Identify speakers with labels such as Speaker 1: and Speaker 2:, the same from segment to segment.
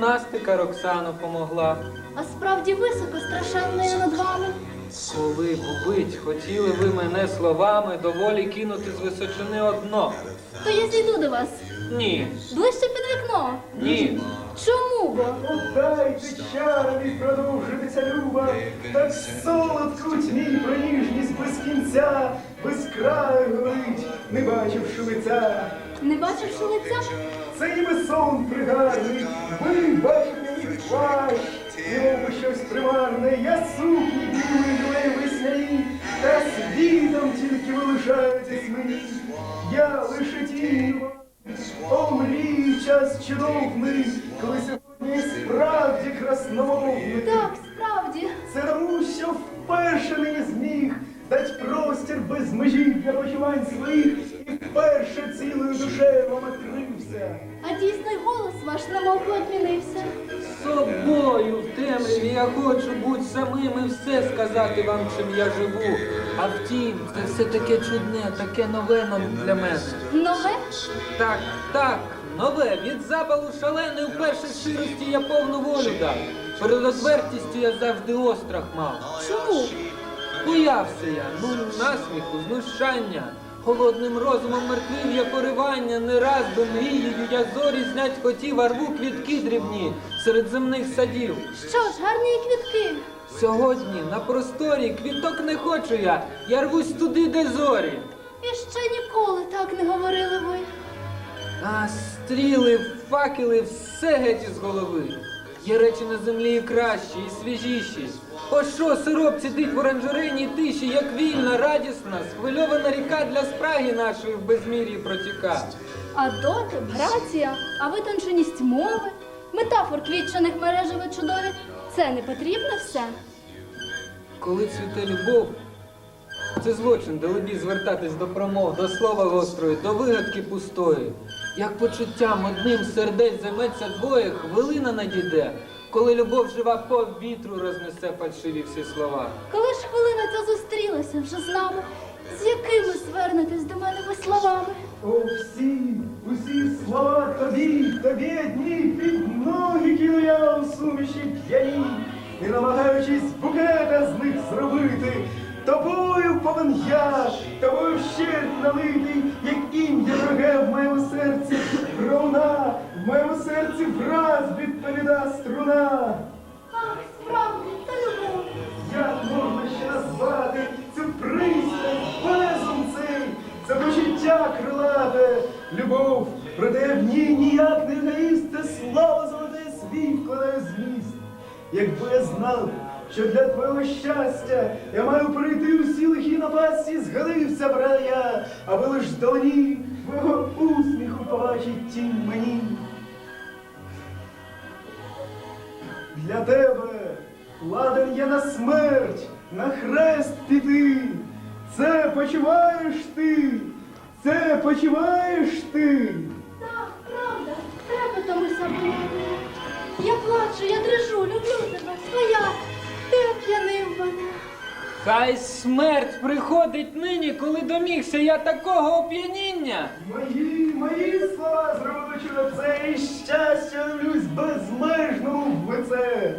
Speaker 1: гімнастика Роксану помогла.
Speaker 2: А справді високо страшенно я над вами.
Speaker 1: Коли бубить, хотіли ви мене словами доволі кинути з височини одно.
Speaker 2: То я зійду до вас.
Speaker 1: Ні,
Speaker 2: Ближче під вікно.
Speaker 1: ні.
Speaker 2: Чому бо?
Speaker 3: Дайте чарові продовжитися люба, так солодко у тьмі про ніжність без кінця, без краю горить, не бачивши лиця.
Speaker 2: Не бачивши лиця?
Speaker 3: Це ніби сон пригарний, ви бачите мій плащ, немов би щось примарне, я сукні білої білої весняні, та світом тільки ви лишаєтесь мені, я лише тінь. О, мрій, час чудовний, коли сьогодні справді красномовний.
Speaker 2: Так, справді.
Speaker 3: Це тому, що вперше мені зміг дать простір без межі для почувань своїх і вперше цілою душею вам відкрився.
Speaker 2: А дійсно й голос ваш намовкло відмінився.
Speaker 1: Собою в темряві я хочу бути самим і все сказати вам, чим я живу. А втім, це все таке чудне, таке нове для мене.
Speaker 2: Нове?
Speaker 1: Так, так, нове. Від запалу шаленої вперше щирості я повну волю дав. Перед отвертістю я завжди острах мав.
Speaker 2: Чому?
Speaker 1: Боявся я, ну насміху, знущання. Холодним розумом мертвів я поривання, не раз би мрією я зорі знять хотів, а рву квітки дрібні серед земних садів.
Speaker 2: Що ж, гарні квітки.
Speaker 1: Сьогодні на просторі квіток не хочу я, я рвусь туди, де зорі.
Speaker 2: І ще ніколи так не говорили ви.
Speaker 1: А стріли, факели, все геть із голови. Є речі на землі і кращі, і свіжіші. О що сироп цідить в оранжерейній тиші, як вільна, радісна, схвильована ріка для спраги нашої в безмір'ї протіка.
Speaker 2: А дотип, грація, а витонченість мови, метафор квітчаних мережево чудові. Це не потрібно все?
Speaker 1: Коли цвіте любов, це злочин, далебі звертатись до промов, до слова гострої, до вигадки пустої. Як почуттям одним сердець займеться двоє, хвилина надійде, коли любов жива по вітру рознесе фальшиві всі слова.
Speaker 2: Коли ж хвилина ця зустрілася вже з нами, з якими звернетесь до мене ви словами?
Speaker 3: О, всі, усі слова тобі, тобі одні під ноги кину я у суміші п'яні, і намагаючись букета з них зробити, тобою повен я, тобою вщерть налитий, дороге в моєму серці руна, в моєму серці враз відповіда струна.
Speaker 2: Ах, справді, та любов.
Speaker 3: Як можна ще назвати цю пристрасть, безум цей, це почуття крилате, любов, проте в ній ніяк не внаїсть, це слово золоте свій вкладає зміст. Якби я знав, що для твого щастя я маю перейти усі лихі напасті, згалився, брат я, аби лиш вдалині твого усміху побачить тінь мені. Для тебе ладен я на смерть, на хрест піти. Це почуваєш ти, це почуваєш ти.
Speaker 2: Так, правда, треба тому бояти. Я плачу, я дрижу, люблю тебе, твоя, ти оп'янив мене.
Speaker 1: Хай смерть приходить нині, коли домігся я такого оп'яніння.
Speaker 3: Мої, мої слова зробили це і щастя дивлюсь безмежному в лице.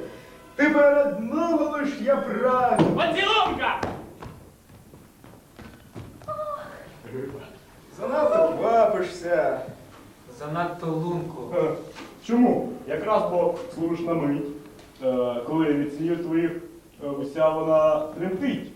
Speaker 3: Тепер одного лиш я прагну.
Speaker 4: Поцілунка!
Speaker 3: Занадто квапишся.
Speaker 1: Занадто лунко.
Speaker 4: Е, Чому? Якраз бо слушна мить, е, коли від слів твоїх е, уся вона тремтить.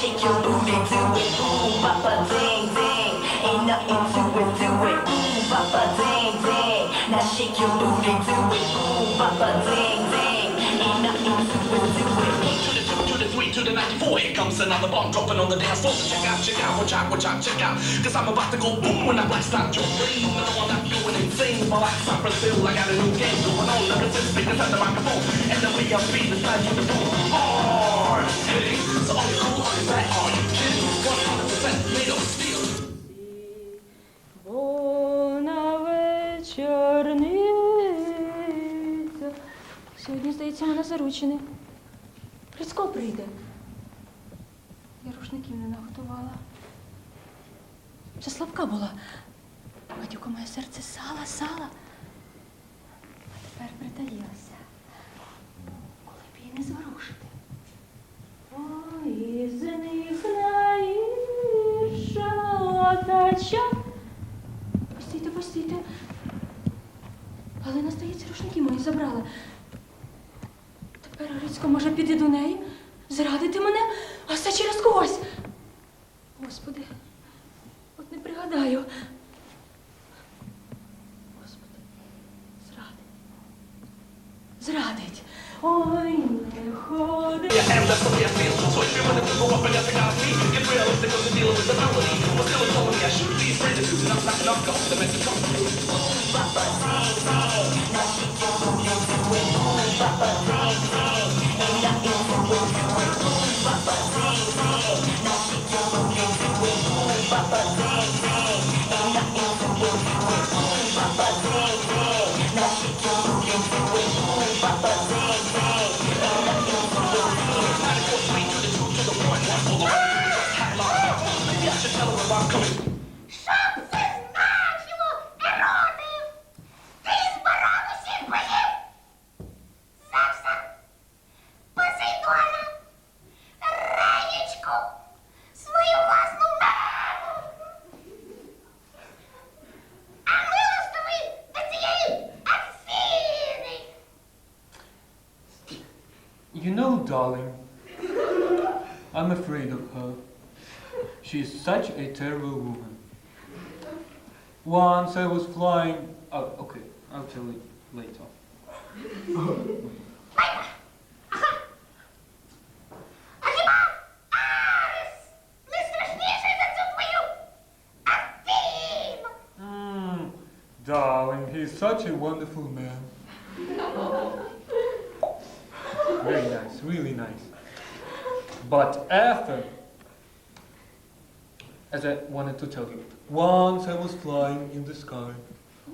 Speaker 5: Shake your booty, do it. Ooh, Papa ding ding, ain't nothing to it, do it. Ooh, Papa ding ding, now shake your booty, do it. Ooh, Papa ding
Speaker 6: the three, the 94, here comes another bomb dropping on the dance floor. So check out, check out, watch out, watch out, check out. Cause I'm about to go boom when I blast out your brain. I know I'm not going insane, but like San Brazil, I got a new game going on. Ever since they cut the microphone, and the way I beat is like you the boom. Hard hitting, so are you cool, are you bad, are you kidding? 100% made of steel.
Speaker 7: Бо на Сьогодні, здається, мене заручений. Грицько прийде. Я рушників не наготувала. Це слабка була. Матюка, моє серце сала, сала. А тепер притаїлася. Коли б її не зворушити. Ой, із них найша отача. Постійте, постійте. Галина, здається, рушники мої забрала. Тепер Грицько може піти до неї, зрадити мене, все через когось. Господи,
Speaker 1: a terrible woman. Once I was flying. Oh, okay, I'll tell it later. Hmm, darling, he's such a wonderful man. Very nice, really nice. But after as I wanted to tell you, once I was flying in the sky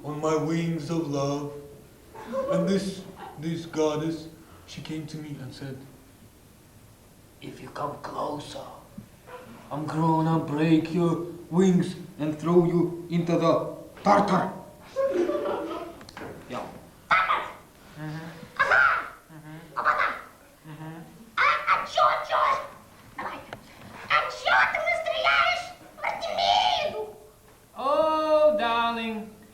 Speaker 1: on my wings of love, and this this goddess, she came to me and said, "If you come closer, I'm gonna break your wings and throw you into the tartar."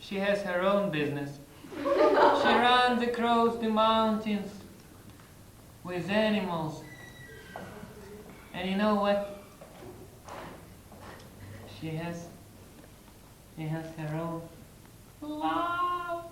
Speaker 1: She has her own business. She runs across the mountains with animals. And you know what? She has she has her own love.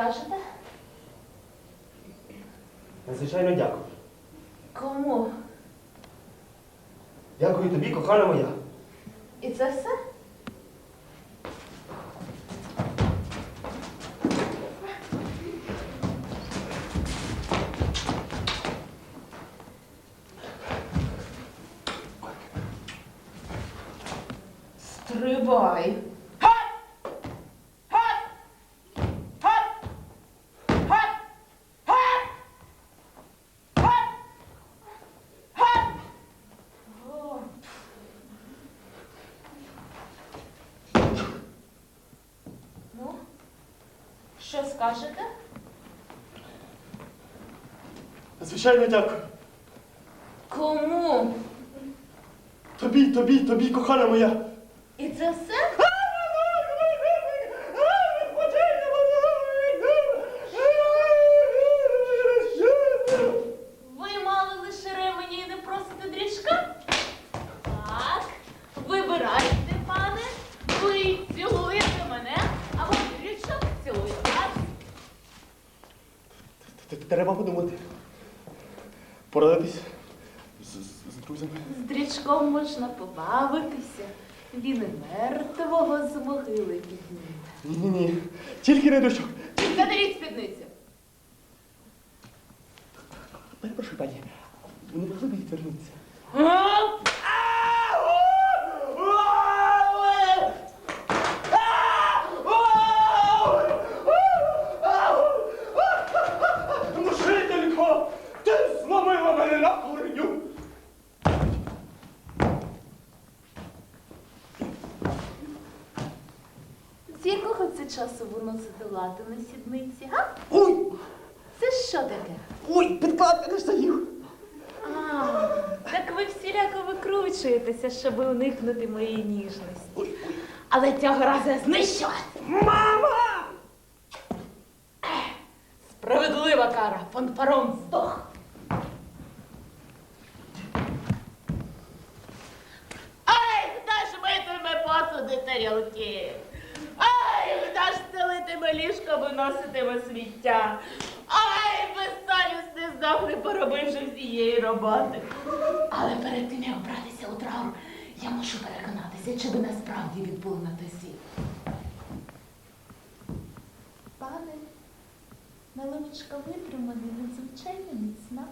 Speaker 7: скажете?
Speaker 3: Надзвичайно дякую.
Speaker 7: Кому?
Speaker 3: Дякую тобі, кохана моя.
Speaker 7: І це все? Стривай.
Speaker 2: скажете?
Speaker 4: Звичайно, дякую.
Speaker 2: Кому?
Speaker 4: Тобі, тобі, тобі, кохана моя.
Speaker 2: І це все? Ви мали лише ремені і не просите дрічка? Так. Вибирайте, пане. Ви цілуєте мене, або дрічок цілує вас.
Speaker 4: Треба подумати. Порадитись з, з, з друзями.
Speaker 2: З дрічком можна побавитися. Він і мертвого з могили підніме.
Speaker 4: Ні-ні-ні. Тільки не дощок.
Speaker 2: Заберіть спідницю.
Speaker 4: Перепрошую, пані. Ви не могли б відвернутися?
Speaker 8: Мучителько, ти зломила мене на корню.
Speaker 2: З якого це часу ви носите лати на сідниці, га?
Speaker 4: Ой!
Speaker 2: Це що таке?
Speaker 4: Ой, підкладка не стоїв!
Speaker 2: А, так ви всіляко щоб уникнути моєї ніжності. Але цього разу я знищу вас.
Speaker 4: Мама!
Speaker 2: Справедлива кара, фанфарон здох. Ай, хто ж митиме посуди тарілки? Ай, хто ж стелитиме ліжко, виноситиме сміття? Ай, безсовісний здохне, поробивши всієї роботи. Але перед тим, як братися у траур, я мушу переконатися, чи ви насправді відбули на той світ. Пане, наливочка витримана, надзвичайно міцна.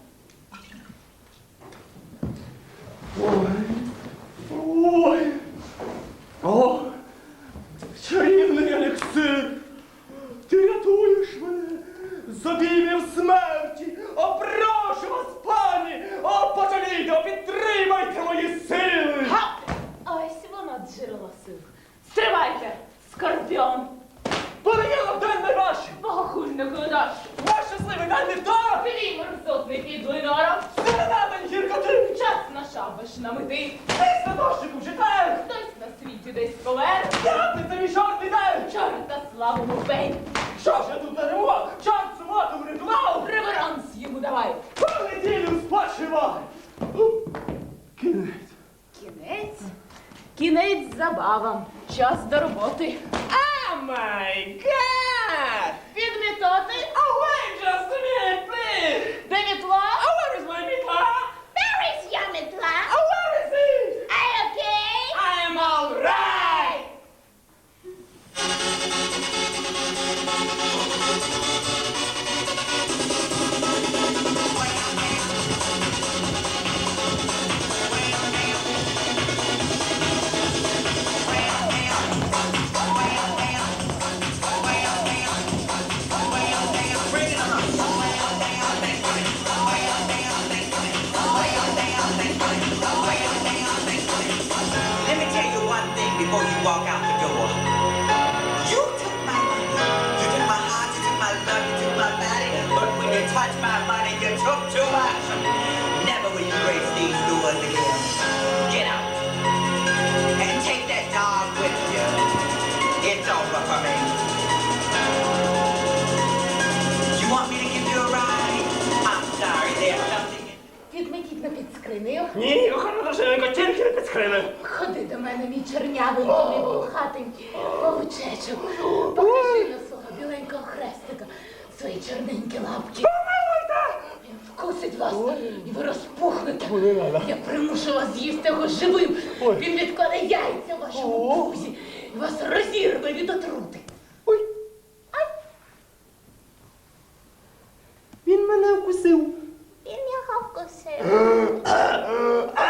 Speaker 4: Тільки не під скриною.
Speaker 2: Ходи до мене, мій чернявенький, мій волохатенький, павучечок. Покажи на свого біленького хрестика свої чорненькі лапки. Він вкусить вас, і ви розпухнете. Я примушу вас з'їсти його живим. Він відкладе яйця в вашому пузі і вас розірве від отрути.
Speaker 4: Ой. Він мене вкусив.
Speaker 2: Він його вкусив.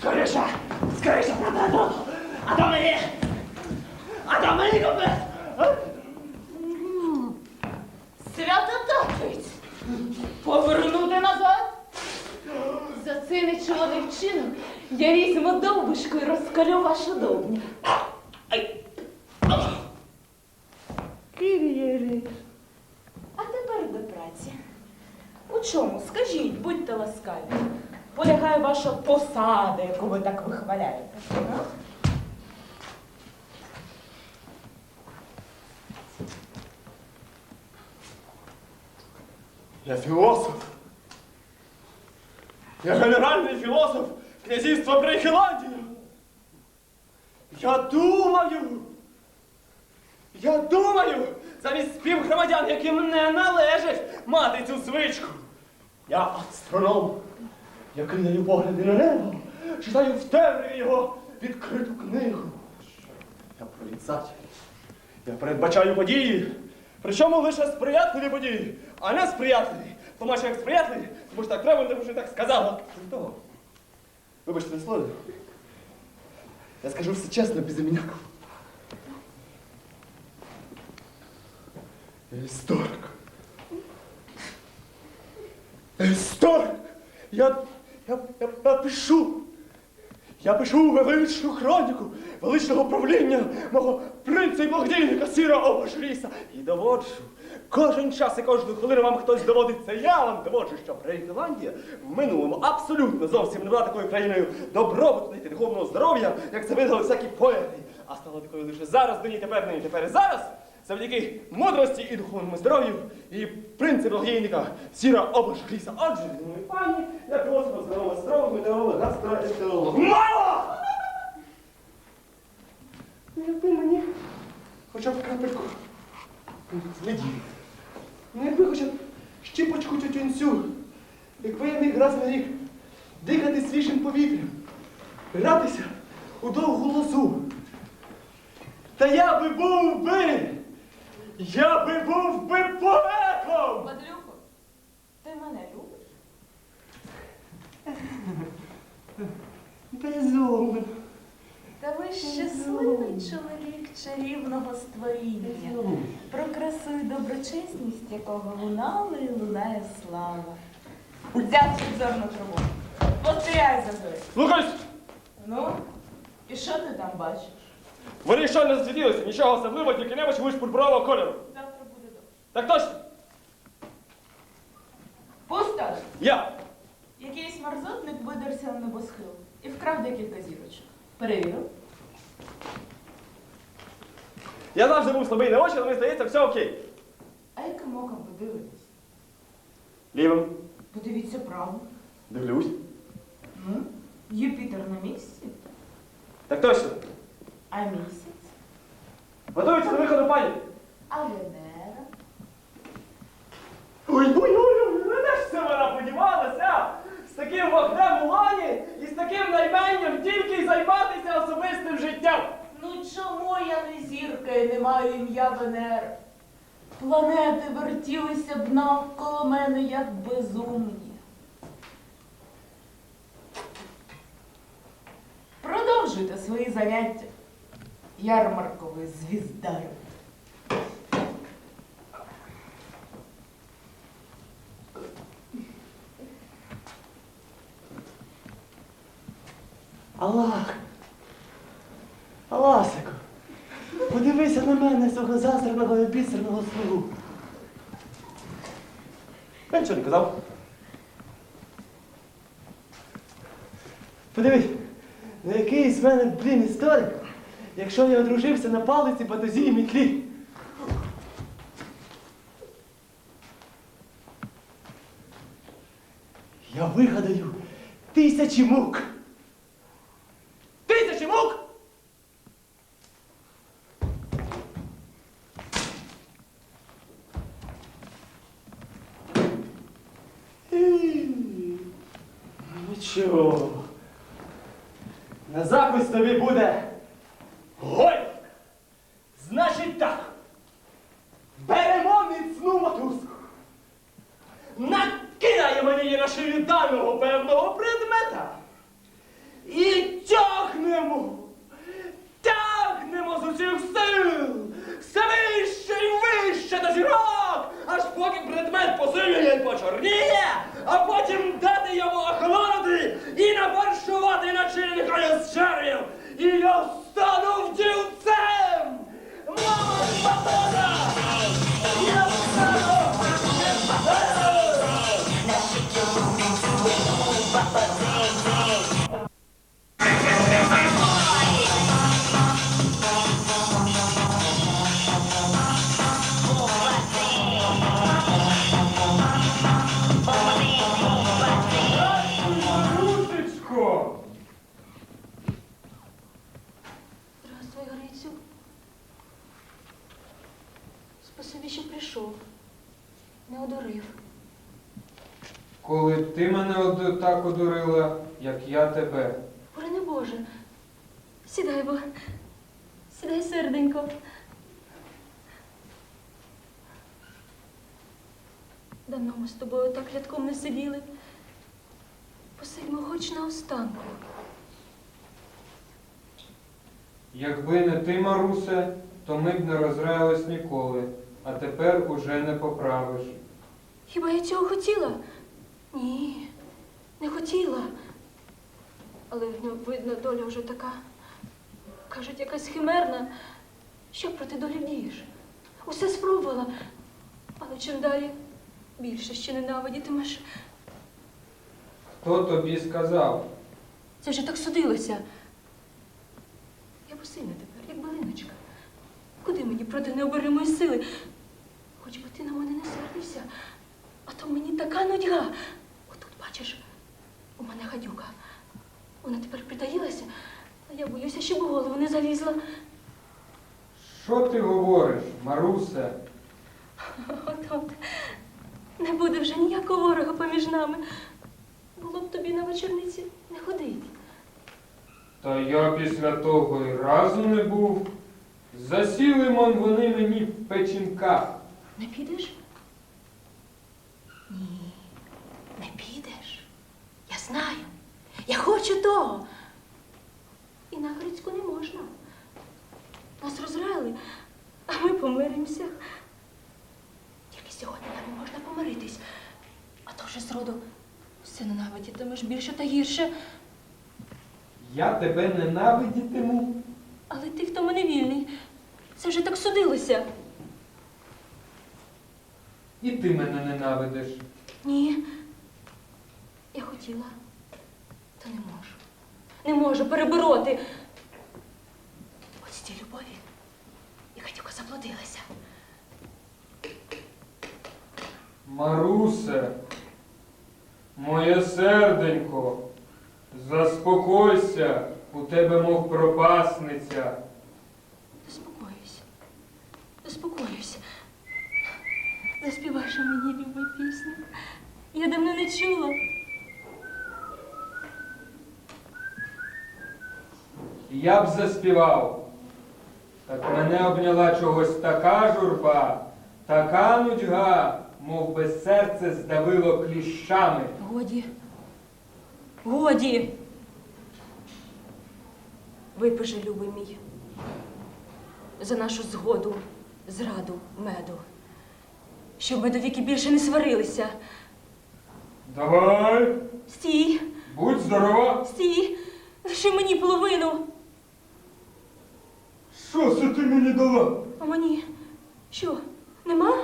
Speaker 4: Скоріше, скоріше, правда, а то мені, а то мені капець.
Speaker 2: Святотатець! Повернути назад? За цей нечуваний вчинок Я візьму довбишку і розкалю вашу довбню. Кирилич. А тепер до праці. У чому, скажіть, будьте ласкаві. Полягає ваша посада, яку ви так вихваляєте. а?
Speaker 4: Я філософ. Я генеральний філософ князівства Брейхеландія. Я думаю. Я думаю, замість співгромадян, яким не належить мати цю звичку. Я астроном, я кидаю погляди на небо, читаю в темряві його відкриту книгу. Я прорицатель. Я передбачаю події, причому лише сприятливі події, а не сприятливі. Тому що як сприятливі, тому що так треба, тому що так сказала. Крім того, вибачте на слові, я скажу все чесно, без аміняків. Я історик. Я історик. Я, я, я, я пишу. Я пишу величну хроніку величного правління мого принца і благодійника Сіра Обожріса і доводжу. Кожен час і кожну хвилину вам хтось доводить це. Я вам доводжу, що Брейнландія в минулому абсолютно зовсім не була такою країною добробуту і духовного здоров'я, як це видали всякі поети. А стала такою лише зараз, нині тепер, нині тепер і зараз. Завдяки мудрості і духовному здоров'ю і принципу благодійника Сіра Обожріса. Отже, мої пані, я філософ, здоровий астролог, метеоролог, гастроентеролог. Мало! Ну, якби мені хоча б крапельку злидів. Ну, якби хоча б щіпочку тютюнцю, якби я міг раз на рік дихати свіжим повітрям, гратися у довгу лозу. Та я би був би! Я би був би поетом!
Speaker 2: Мадлюко, ти мене любиш?
Speaker 4: Безумно.
Speaker 2: Та ви щасливий чоловік чарівного створіння, про красу і доброчесність якого лунала і лунає слава. Взяв підзорну трубу. Постріляй за зори.
Speaker 4: Слухайся!
Speaker 2: Ну, і що ти там бачиш?
Speaker 4: Вони що не засвітилися, нічого особливого, тільки небо чогось пурпурового кольору.
Speaker 2: Завтра буде добре.
Speaker 4: Так точно!
Speaker 2: Пусто!
Speaker 4: Я!
Speaker 2: Якийсь мерзотник видерся на небосхил і вкрав декілька зірочок. Перевірив.
Speaker 4: Я завжди був слабий на очі, але мені здається, все окей.
Speaker 2: А яким оком подивитись?
Speaker 4: Лівим.
Speaker 2: Подивіться право.
Speaker 4: Дивлюсь.
Speaker 2: Ну, Юпітер на місці,
Speaker 4: Так точно.
Speaker 2: А місяць,
Speaker 4: Готуються до виходу пані.
Speaker 2: а Венера.
Speaker 4: Ой, ой, ой, ой, ну ж це вона подівалася? З таким вогнем у лоні і з таким найменням тільки й займатися особистим життям.
Speaker 2: Ну чому я не зірка і не маю ім'я Венера? Планети вертілися б навколо мене як безумні. Продовжуйте свої заняття. Ярмарковий звіздар.
Speaker 3: Аллах! Аласику! Подивися на мене, свого зазирного і бісерного слугу.
Speaker 4: Я нічого не казав.
Speaker 3: Подивись, який з мене, блін, історик, якщо я одружився на палиці, батозі і мітлі. Я вигадаю тисячі мук. Тисячі мук! Нічого. На запис тобі буде
Speaker 4: Bye-bye. Я
Speaker 1: тебе.
Speaker 7: Боже Боже. Сідай, бо. Сідай, серденько. Давно ми з тобою так рядком не сиділи. Посидьмо хоч на останку.
Speaker 1: Якби не ти, Марусе, то ми б не розраїлись ніколи, а тепер уже не поправиш.
Speaker 7: Хіба я цього хотіла? Ні, не хотіла. Але ну, видно, доля вже така. Кажуть, якась химерна. Що проти долі вдієш? Усе спробувала. Але чим далі більше ще ненавидітимеш.
Speaker 1: Хто тобі сказав?
Speaker 7: Це вже так судилося. Я посильна тепер, як балиночка. Куди мені проти необоримої сили? Хоч би ти на мене не сердився, а то мені така нудьга. Отут, бачиш, у мене гадюка. Вона тепер притаїлася, а я боюся, щоб у голову не залізла.
Speaker 1: Що ти говориш, Марусе?
Speaker 7: От-от. Не буде вже ніякого ворога поміж нами. Було б тобі на вечорниці не ходити.
Speaker 1: Та я після того й разу не був. Засіли мон вони мені в печінках.
Speaker 7: Не підеш? Ні, не підеш. Я знаю. Я хочу того. І на Грицьку не можна. Нас розрали, а ми помиримося. Тільки сьогодні нам не можна помиритись. А то вже зроду все ненавидітимеш більше та гірше.
Speaker 1: Я тебе ненавидітиму.
Speaker 7: Але ти, хто мене вільний, це вже так судилося.
Speaker 1: І ти мене ненавидиш.
Speaker 7: Ні. Я хотіла, та не можу. Не можу перебороти. Ось цій любові. І Катюка заблудилася.
Speaker 1: Марусе, моє серденько, заспокойся, у тебе мов пропасниця.
Speaker 7: Заспокоюсь. Заспокоюсь. Заспівай же мені любу пісню. Я давно не чула.
Speaker 1: Я б заспівав. Так мене обняла чогось така журба, така нудьга, мов би серце здавило кліщами.
Speaker 7: Годі. Годі. Випиши, любий мій, за нашу згоду, зраду, меду, щоб ми до віки більше не сварилися.
Speaker 1: Давай,
Speaker 7: Стій,
Speaker 1: будь здорова.
Speaker 7: стій, лиши мені половину,
Speaker 1: Що це ти мені дала?
Speaker 7: а мені що, нема?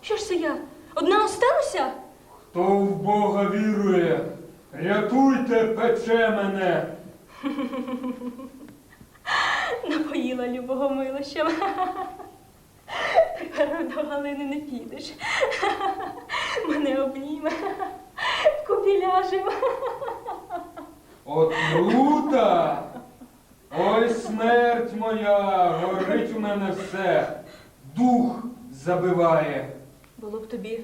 Speaker 7: Що ж це я? Одна остануся?
Speaker 1: Хто в Бога вірує, рятуйте, пече мене.
Speaker 7: Напоїла любого милощем. Тепер до Галини не підеш. Мене обніме, купі ляжем.
Speaker 1: Отрута! Ой, смерть моя, горить у мене все, дух забиває.
Speaker 7: Було б тобі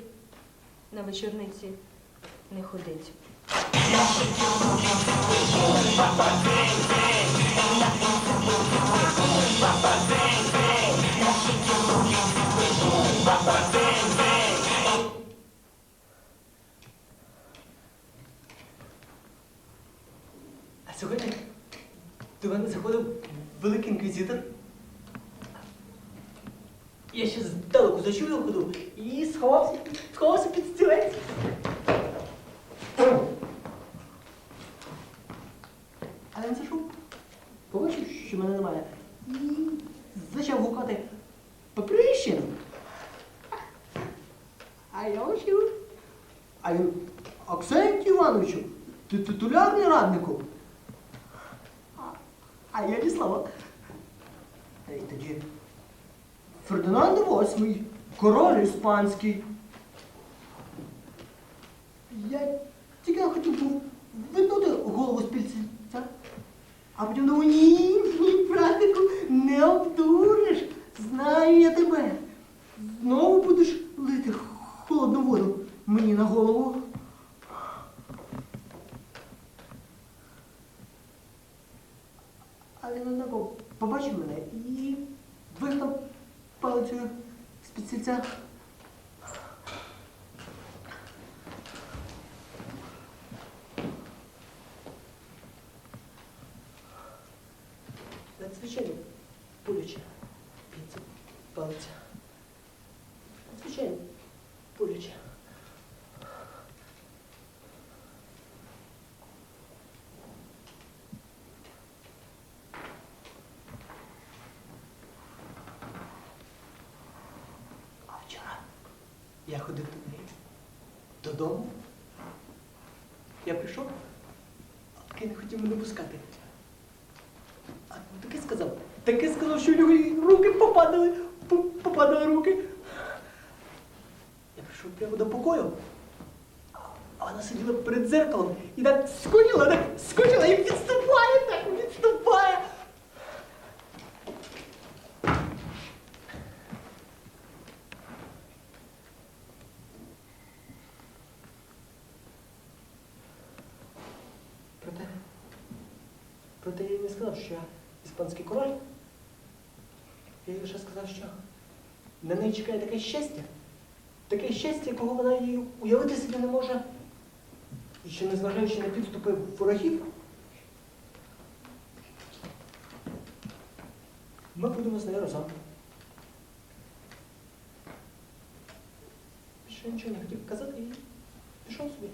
Speaker 7: на вечорниці не ходить.
Speaker 3: До мене заходив великий інквізитор. Я ще здалеку зачув його ходу і сховався, сховався під стілець. Але на цей що мене немає. І почав гукати Паприщин. А я очів. А він Аксентій Івановичу, ти титулярний раднику. А, я Віслава. Та й тоді Фердинанд VIII, король іспанський. Я тільки хотів був виднути голову з пільця. А потім думаю, ні, ні, практику не обдуриш. Знаю я тебе. Знову будеш лити холодну воду мені на голову. Але він однаково побачив мене і двигнув палицею з під стільця. Надзвичайно боляче під палиця. Надзвичайно боляче. А вчора я ходив до неї додому. Я прийшов, а такий не хотів мене пускати. А таке сказав. Таке сказав, що у нього руки попадали. Попадали руки. Я прийшов прямо до покою. а- А вона сиділа перед дзеркалом і так скочила, так скочила і відступає, так відступає. Проте, проте я їй не сказав, що я іспанський король. Я їй лише сказав, що на неї чекає таке щастя, таке щастя, якого вона її уявити собі не може. І що, незважаючи на підступи ворогів, ми будемо з нею разом. Ще нічого не хотів казати і пішов собі.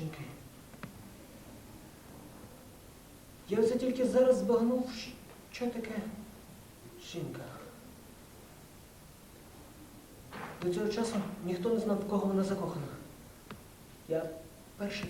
Speaker 3: Жінки. Я оце тільки зараз збагнув, що таке жінка. До цього часу ніхто не знав, в кого вона закохана. Я перший.